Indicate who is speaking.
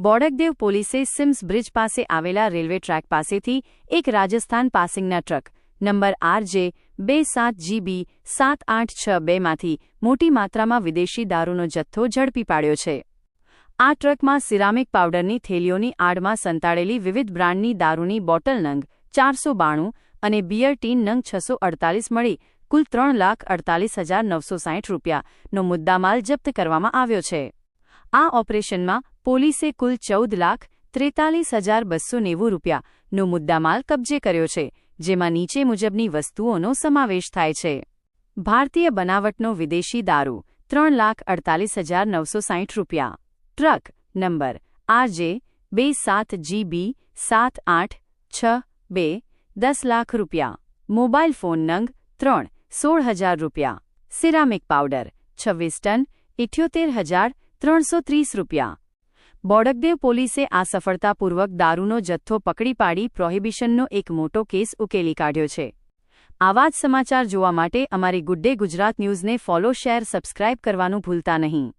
Speaker 1: બોડકદેવ પોલીસે seems bridge પાસે આવેલા રેલવે ટ્રેક પાસેથી એક રાજસ્થાન પાસિંગના ટ્રક, નંબર આરજે બે સાત જીબી સાત આઠ છ બેમાંથી મોટી માત્રામાં વિદેશી દારૂનો જથ્થો ઝડપી પાડ્યો છે. આ ટ્રકમાં સિરામિક પાવડરની થેલીઓની આડમાં સંતાડેલી વિવિધ બ્રાન્ડની દારૂની બોટલ નંગ ચારસો બાણું અને બિયર ટીન નંગ છસો અડતાલીસ મળી કુલ ત્રણ લાખ અડતાલીસ હજાર નવસો સાઠ રૂપિયાનો મુદ્દામાલ જપ્ત કરવામાં આવ્યો છે. આ ઓપરેશનમાં પોલીસે કુલ ચૌદ લાખ ત્રેતાલીસ હજાર બસો નેવું રૂપિયાનો મુદ્દામાલ કબજે કર્યો છે, જેમાં નીચે મુજબની વસ્તુઓનો સમાવેશ થાય છે. ભારતીય બનાવટનો વિદેશી દારૂ, ત્રણ લાખ અડતાલીસ હજાર નવસો સાઠ રૂપિયા. ટ્રક, નંબર, આરજે, બે સાત જીબી, સાત આઠ, છ, બે, દસ લાખ રૂપિયા. મોબાઈલ ફોન નંગ, ત્રણ, સોળ હજાર રૂપિયા. સિરામિક પાવડર, છવ્વીસ ટન, ઇઠ્યોતેર હજાર ત્રણસો ત્રીસ રૂપિયા. બોડકદેવ પોલીસે આ સફળતાપૂર્વક દારૂનો જથ્થો પકડી પાડી પ્રોહિબિશનનો એક મોટો કેસ ઉકેલી કાઢ્યો છે. આવા જ સમાચાર જોવા માટે અમારી ગુડ્ડે ગુજરાત ન્યૂઝને ફોલો, શેર, સબસ્ક્રાઇબ કરવાનું ભૂલતા નહીં.